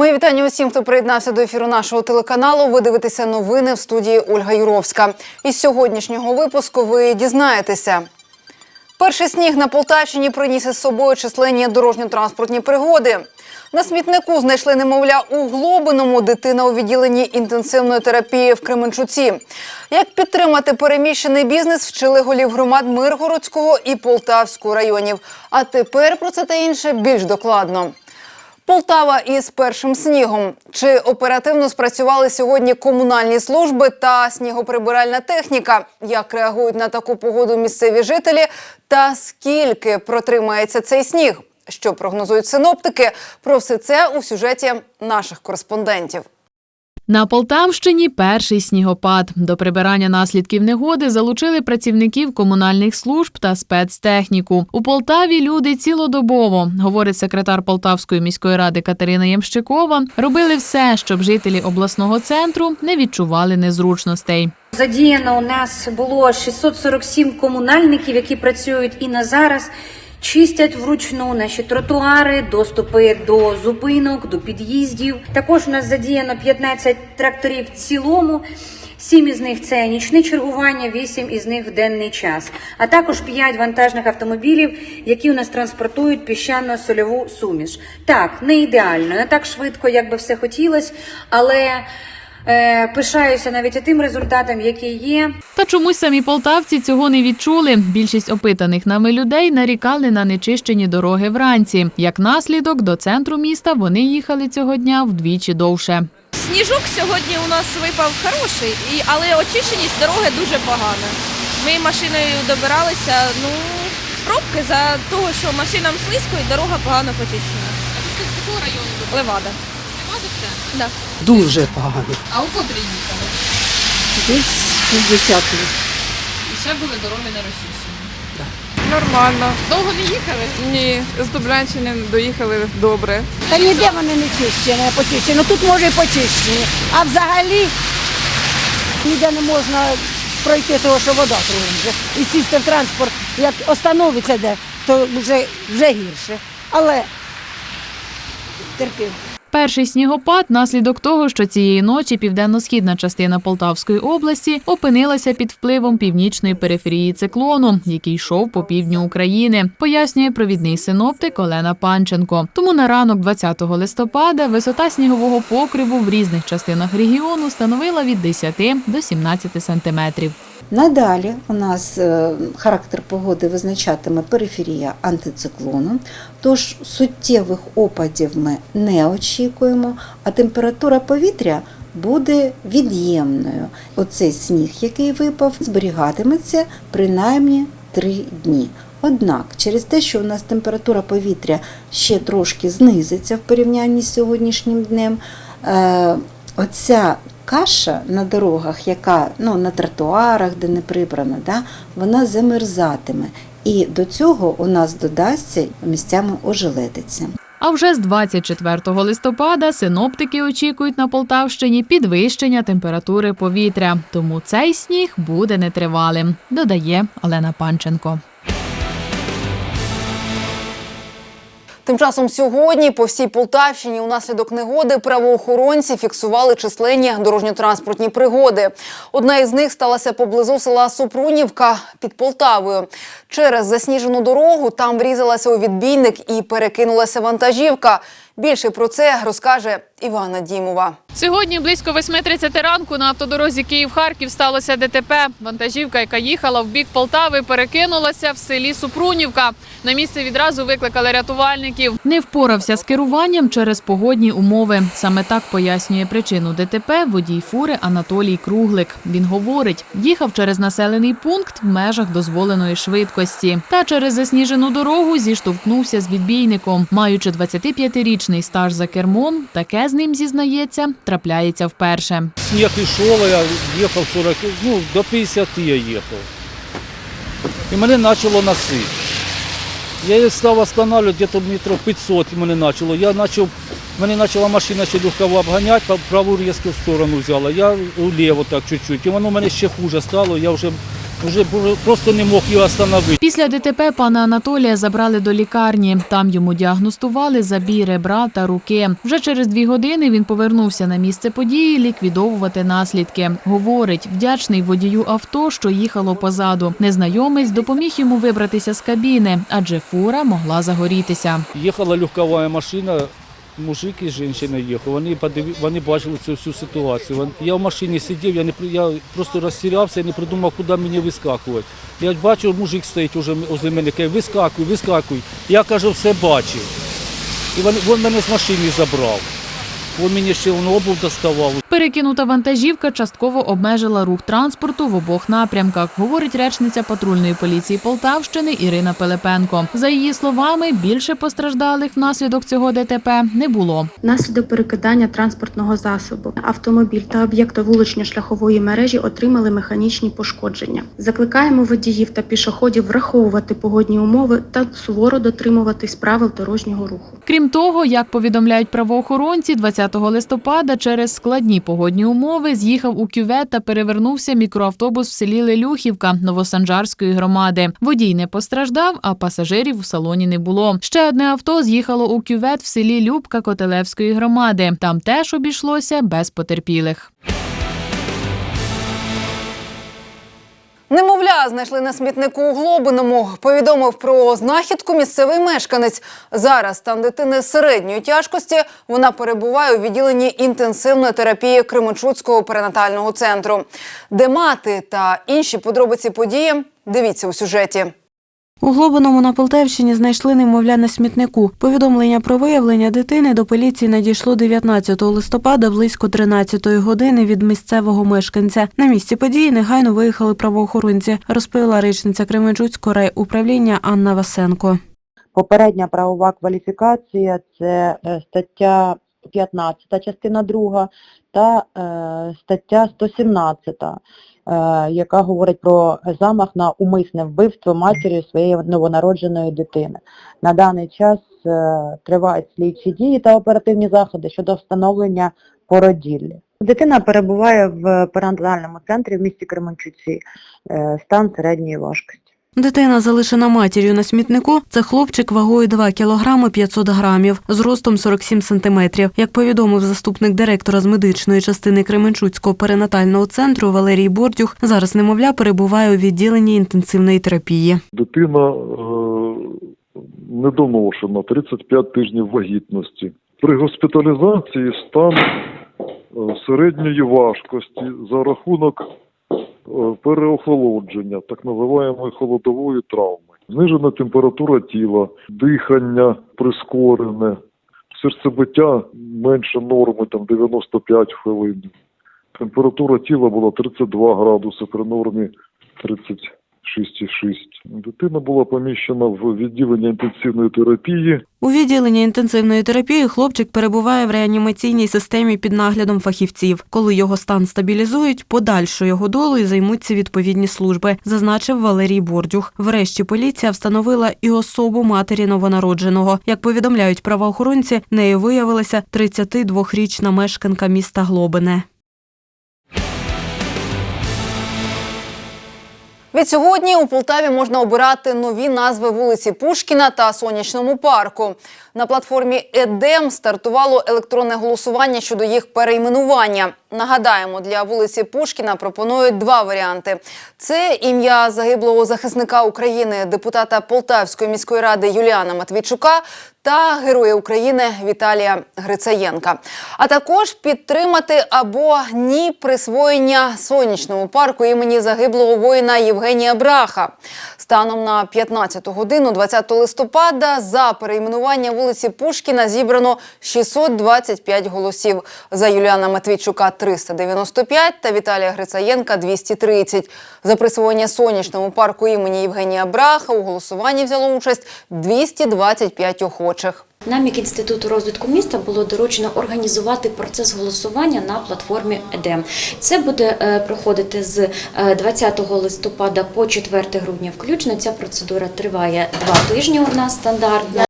Мої вітання усім, хто приєднався до ефіру нашого телеканалу. Ви дивитеся новини в студії Ольга Юровська. Із сьогоднішнього випуску ви дізнаєтеся. Перший сніг на Полтавщині приніс із собою численні дорожньо-транспортні пригоди. На смітнику знайшли немовля у Глобиному, дитина у відділенні інтенсивної терапії в Кременчуці. Як підтримати переміщений бізнес, вчили голів громад Миргородського і Полтавського районів. А тепер про це та інше більш докладно. Полтава із першим снігом. Чи оперативно спрацювали сьогодні комунальні служби та снігоприбиральна техніка? Як реагують на таку погоду місцеві жителі? Та скільки протримається цей сніг? Що прогнозують синоптики? Про все це у сюжеті наших кореспондентів. На Полтавщині перший снігопад. До прибирання наслідків негоди залучили працівників комунальних служб та спецтехніку. У Полтаві люди цілодобово, говорить секретар Полтавської міської ради Катерина Ямщикова. Робили все, щоб жителі обласного центру не відчували незручностей. Задіяно у нас було 647 комунальників, які працюють і на зараз. Чистять вручну наші тротуари, доступи до зупинок, до під'їздів. Також у нас задіяно 15 тракторів в цілому. Сім із них це нічне чергування, вісім із них в денний час, а також п'ять вантажних автомобілів, які у нас транспортують піщано-сольову суміш. Так, не ідеально, не так швидко, як би все хотілося, але пишаюся навіть тим результатом, який є. Та чомусь самі полтавці цього не відчули. Більшість опитаних нами людей нарікали на нечищені дороги вранці. Як наслідок, до центру міста вони їхали цього дня вдвічі довше. Сніжок сьогодні у нас випав хороший, але очищеність дороги дуже погана. Ми машиною добиралися, ну, пробки за того, що машинам слизько і дорога погано почищена. А з якого району? Левада. Да. Дуже погано. А у котрій їхали? Десь 50 І ще були дороги не розчищені. Нормально. Довго не їхали? Ні, з Дублянщини доїхали добре. Та ніде вони не чищені, не почищені. Ну тут може і почищені. А взагалі ніде не можна пройти, того, що вода кругом. І сісти в транспорт, як остановиться де, то вже, вже гірше. Але терпів. Перший снігопад наслідок того, що цієї ночі південно-східна частина Полтавської області опинилася під впливом північної периферії циклону, який йшов по півдню України, пояснює провідний синоптик Олена Панченко. Тому на ранок 20 листопада висота снігового покриву в різних частинах регіону становила від 10 до 17 сантиметрів. Надалі у нас е, характер погоди визначатиме периферія антициклону, тож суттєвих опадів ми не очікуємо, а температура повітря буде від'ємною. Оцей сніг, який випав, зберігатиметься принаймні три дні. Однак, через те, що у нас температура повітря ще трошки знизиться в порівнянні з сьогоднішнім днем, е, оця каша на дорогах, яка ну, на тротуарах, де не прибрана, да, вона замерзатиме. І до цього у нас додасться місцями ожеледиться. А вже з 24 листопада синоптики очікують на Полтавщині підвищення температури повітря. Тому цей сніг буде нетривалим, додає Олена Панченко. Тим часом сьогодні по всій Полтавщині унаслідок негоди правоохоронці фіксували численні дорожньо-транспортні пригоди. Одна із них сталася поблизу села Супрунівка під Полтавою. Через засніжену дорогу там врізалася у відбійник і перекинулася вантажівка. Більше про це розкаже Івана Дімова. Сьогодні близько 8.30 ранку на автодорозі Київ-Харків сталося ДТП. Вантажівка, яка їхала в бік Полтави, перекинулася в селі Супрунівка. На місце відразу викликали рятувальників. Не впорався з керуванням через погодні умови. Саме так пояснює причину ДТП водій фури Анатолій Круглик. Він говорить, їхав через населений пункт в межах дозволеної швидкості. Та через засніжену дорогу зіштовхнувся з відбійником. Маючи 25-річний стаж за кермом, таке з ним зізнається, трапляється вперше. Снег и я ехал 40, ну, до 50 я ехал. І мене почало носити. Я її став останавливать где-то метров 500 мене почало. Я начал, мене почала машина ще легково обганяти, праву різко в сторону взяла. Я вліво так чуть-чуть. І воно мене ще хуже стало. Я вже Уже бу- просто не мог його остановити. Після ДТП пана Анатолія забрали до лікарні. Там йому діагностували забій ребра та руки. Вже через дві години він повернувся на місце події ліквідовувати наслідки. Говорить, вдячний водію авто, що їхало позаду. Незнайомець допоміг йому вибратися з кабіни, адже фура могла загорітися. Їхала легкова машина, мужик і жінка їхав. Вони вони бачили цю всю ситуацію. Я в машині сидів, я не я просто розсірявся, я не придумав, куди мені вискакувати. Я бачу, мужик стоїть уже возле мене, каже, вискакуй, вискакуй. Я кажу, все бачив. І він мене з машини забрав. Він мені ще він обув доставав. Перекинута вантажівка частково обмежила рух транспорту в обох напрямках, говорить речниця патрульної поліції Полтавщини Ірина Пилипенко. За її словами, більше постраждалих внаслідок цього ДТП не було. Внаслідок перекидання транспортного засобу автомобіль та об'єкти вулично-шляхової мережі отримали механічні пошкодження. Закликаємо водіїв та пішоходів враховувати погодні умови та суворо дотримуватись правил дорожнього руху. Крім того, як повідомляють правоохоронці, 20 листопада через складні погодні умови з'їхав у кювет та перевернувся мікроавтобус в селі Лелюхівка Новосанжарської громади. Водій не постраждав, а пасажирів у салоні не було. Ще одне авто з'їхало у кювет в селі Любка Котелевської громади. Там теж обійшлося без потерпілих. Немовля знайшли на смітнику у Глобиному. Повідомив про знахідку місцевий мешканець. Зараз стан дитини середньої тяжкості. Вона перебуває у відділенні інтенсивної терапії Кременчуцького перинатального центру. Де мати та інші подробиці події дивіться у сюжеті. У Глобиному на Полтавщині знайшли немовля на смітнику. Повідомлення про виявлення дитини до поліції надійшло 19 листопада близько 13 години від місцевого мешканця. На місці події негайно виїхали правоохоронці, розповіла речниця Кременчуцького райуправління Анна Васенко. Попередня правова кваліфікація це е, стаття 15, частина 2 та е, стаття 117, е, яка говорить про замах на умисне вбивство матері своєї новонародженої дитини. На даний час е, тривають слідчі дії та оперативні заходи щодо встановлення породіллі. Дитина перебуває в перинатальному центрі в місті Кременчуці, е, стан середньої важкості. Дитина, залишена матір'ю на смітнику, це хлопчик вагою 2 кілограми 500 грамів, зростом 47 сантиметрів. Як повідомив заступник директора з медичної частини Кременчуцького перинатального центру Валерій Бордюх, зараз немовля перебуває у відділенні інтенсивної терапії. Дитина е, недоношена, 35 тижнів вагітності. При госпіталізації стан е, середньої важкості за рахунок переохолодження, так називаємої холодової травми. Знижена температура тіла, дихання прискорене, серцебиття менше норми, там 95 хвилин. Температура тіла була 32 градуси при нормі 36,6. Дитина була поміщена в відділення інтенсивної терапії. У відділенні інтенсивної терапії хлопчик перебуває в реанімаційній системі під наглядом фахівців. Коли його стан стабілізують, подальшою його долею займуться відповідні служби, зазначив Валерій Бордюх. Врешті поліція встановила і особу матері новонародженого. Як повідомляють правоохоронці, нею виявилася 32-річна мешканка міста Глобине. Відсьогодні у Полтаві можна обирати нові назви вулиці Пушкіна та Сонячному парку. На платформі ЕДЕМ стартувало електронне голосування щодо їх перейменування. Нагадаємо, для вулиці Пушкіна пропонують два варіанти: це ім'я загиблого захисника України, депутата Полтавської міської ради Юліана Матвійчука та Героя України Віталія Грицаєнка. А також підтримати або ні присвоєння сонячному парку імені загиблого воїна Євгенія Браха. Станом на 15 годину 20 листопада за перейменування вулиці Пушкіна зібрано 625 голосів. За Юліана Матвійчука 395 та Віталія Грицаєнка 230. За присвоєння сонячному парку імені Євгенія Браха у голосуванні взяло участь 225 охочих. Нам, як інституту розвитку міста, було доручено організувати процес голосування на платформі ЕДЕМ. Це буде е, проходити з е, 20 листопада по 4 грудня включно. Ця процедура триває два тижні. У нас стандартна.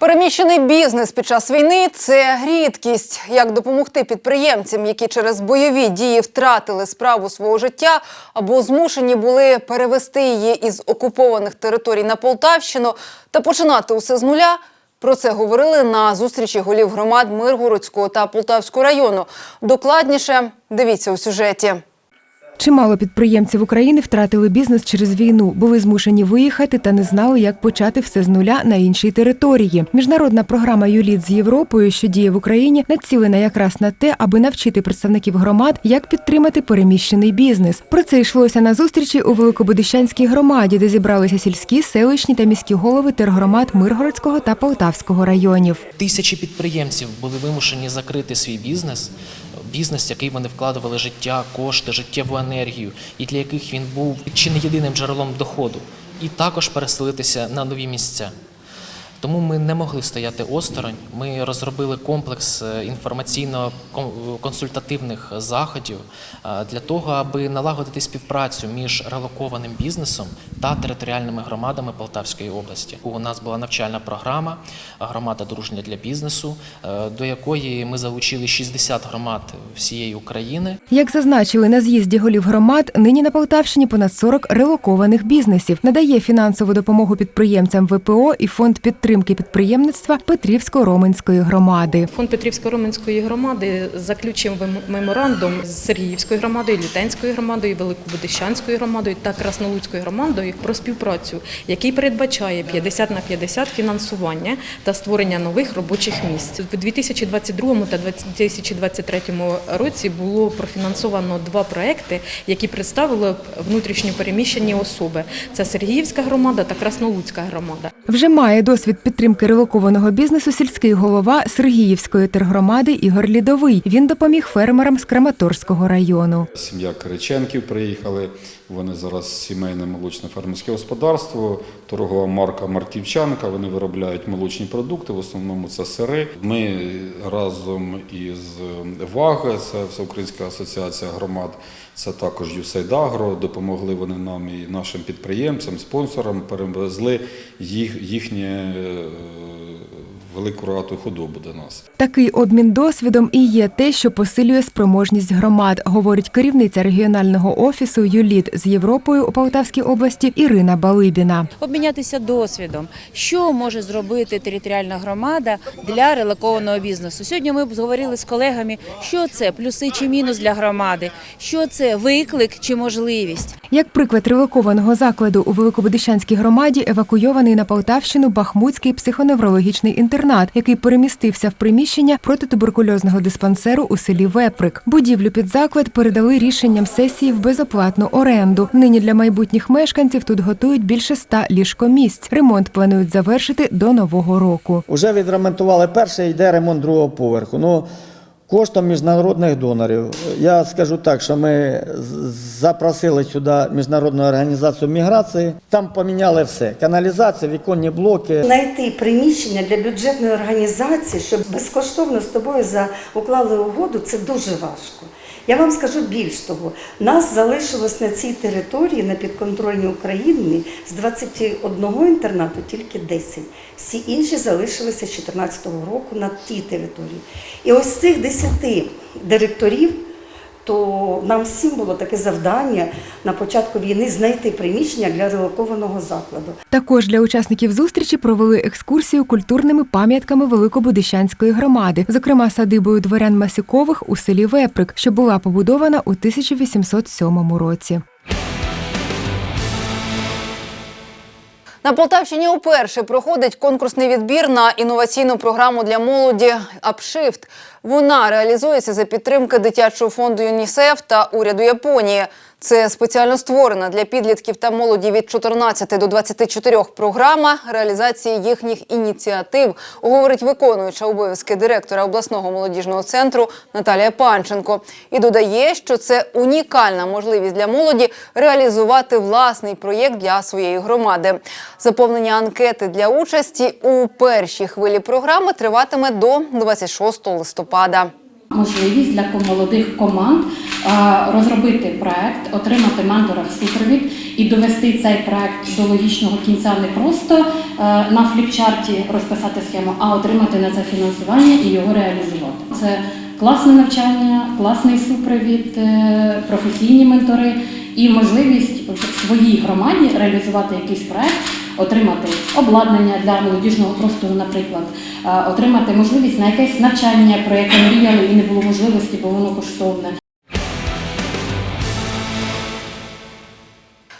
Переміщений бізнес під час війни це рідкість. Як допомогти підприємцям, які через бойові дії втратили справу свого життя або змушені були перевести її із окупованих територій на Полтавщину та починати усе з нуля. Про це говорили на зустрічі голів громад Миргородського та Полтавського району. Докладніше дивіться у сюжеті. Чимало підприємців України втратили бізнес через війну, були змушені виїхати та не знали, як почати все з нуля на іншій території. Міжнародна програма ЮЛІТ з Європою, що діє в Україні, націлена якраз на те, аби навчити представників громад, як підтримати переміщений бізнес. Про це йшлося на зустрічі у Великобудищанській громаді, де зібралися сільські, селищні та міські голови тергромад Миргородського та Полтавського районів. Тисячі підприємців були вимушені закрити свій бізнес, бізнес, який вони вкладували життя, кошти, життєву енергію, і для яких він був чи не єдиним джерелом доходу, і також переселитися на нові місця. Тому ми не могли стояти осторонь. Ми розробили комплекс е, інформаційно-консультативних заходів е, для того, аби налагодити співпрацю між релокованим бізнесом та територіальними громадами Полтавської області. У нас була навчальна програма Громада дружня для бізнесу, е, до якої ми залучили 60 громад всієї України. Як зазначили на з'їзді голів громад, нині на Полтавщині понад 40 релокованих бізнесів. Надає фінансову допомогу підприємцям ВПО і фонд підтримки підприємництва Петрівсько-Роменської громади. Фонд Петрівсько-Роменської громади заключив меморандум з Сергіївською громадою, Літенською громадою, Великобудищанською громадою та Краснолуцькою громадою про співпрацю, який передбачає 50 на 50 фінансування та створення нових робочих місць. У 2022 та 2023 році було профінансовано два проекти, які представили внутрішньо переміщені особи. Це Сергіївська громада та Краснолуцька громада. Вже має досвід підтримки релокованого бізнесу сільський голова Сергіївської тергромади Ігор Лідовий. Він допоміг фермерам з Краматорського району. Сім'я Кириченків приїхали. Вони зараз сімейне молочне фермерське господарство, торгова марка Мартівчанка. Вони виробляють молочні продукти. В основному це сири. Ми разом із ВАГ, це Всеукраїнська асоціація громад. Це також Юсайдагро. Допомогли вони нам і нашим підприємцям, спонсорам перевезли їх їхнє е, велику рогату худобу до нас. Такий обмін досвідом і є те, що посилює спроможність громад, говорить керівниця регіонального офісу ЮЛІТ з Європою у Полтавській області Ірина Балибіна. обмінятися досвідом, що може зробити територіальна громада для релокованого бізнесу. Сьогодні ми говорили з колегами, що це плюси чи мінус для громади, що це виклик чи можливість. Як приклад релокованого закладу у Великобудищанській громаді евакуйований на Полтавщину Бахмутський психоневрологічний інтернат, який перемістився в приміщення протитуберкульозного диспансеру у селі Веприк. Будівлю під заклад передали рішенням сесії в безоплатну оренду. Нині для майбутніх мешканців тут готують більше ста ліжкомісць. Ремонт планують завершити до нового року. Уже відремонтували перший, йде ремонт другого поверху. Ну, коштом міжнародних донорів. Я скажу так, що ми запросили сюди міжнародну організацію міграції. Там поміняли все: каналізація, віконні блоки. Знайти приміщення для бюджетної організації, щоб безкоштовно з тобою за уклали угоду, це дуже важко. Я вам скажу більш того, нас залишилось на цій території на підконтрольній Україні з 21 інтернату тільки 10. Всі інші залишилися з 2014 року на тій території. І ось цих 10 директорів то нам всім було таке завдання на початку війни знайти приміщення для релокованого закладу. Також для учасників зустрічі провели екскурсію культурними пам'ятками Великобудищанської громади, зокрема садибою дворян Масюкових у селі Веприк, що була побудована у 1807 році. На Полтавщині уперше проходить конкурсний відбір на інноваційну програму для молоді «Апшифт». Вона реалізується за підтримки дитячого фонду ЮНІСЕФ та уряду Японії. Це спеціально створена для підлітків та молоді від 14 до 24 програма реалізації їхніх ініціатив, говорить виконуюча обов'язки директора обласного молодіжного центру Наталія Панченко. І додає, що це унікальна можливість для молоді реалізувати власний проєкт для своєї громади. Заповнення анкети для участі у першій хвилі програми триватиме до 26 листопада. Можливість для молодих команд розробити проект, отримати ментора в супровід і довести цей проект до логічного кінця не просто е, на фліпчарті розписати схему, а отримати на це фінансування і його реалізувати. Це класне навчання, класний супровід, е, професійні ментори і можливість в своїй громаді реалізувати якийсь проект, отримати обладнання для молодіжного простору, наприклад, е, отримати можливість на якесь навчання, про яке мріяли і не було можливості, бо воно коштовне.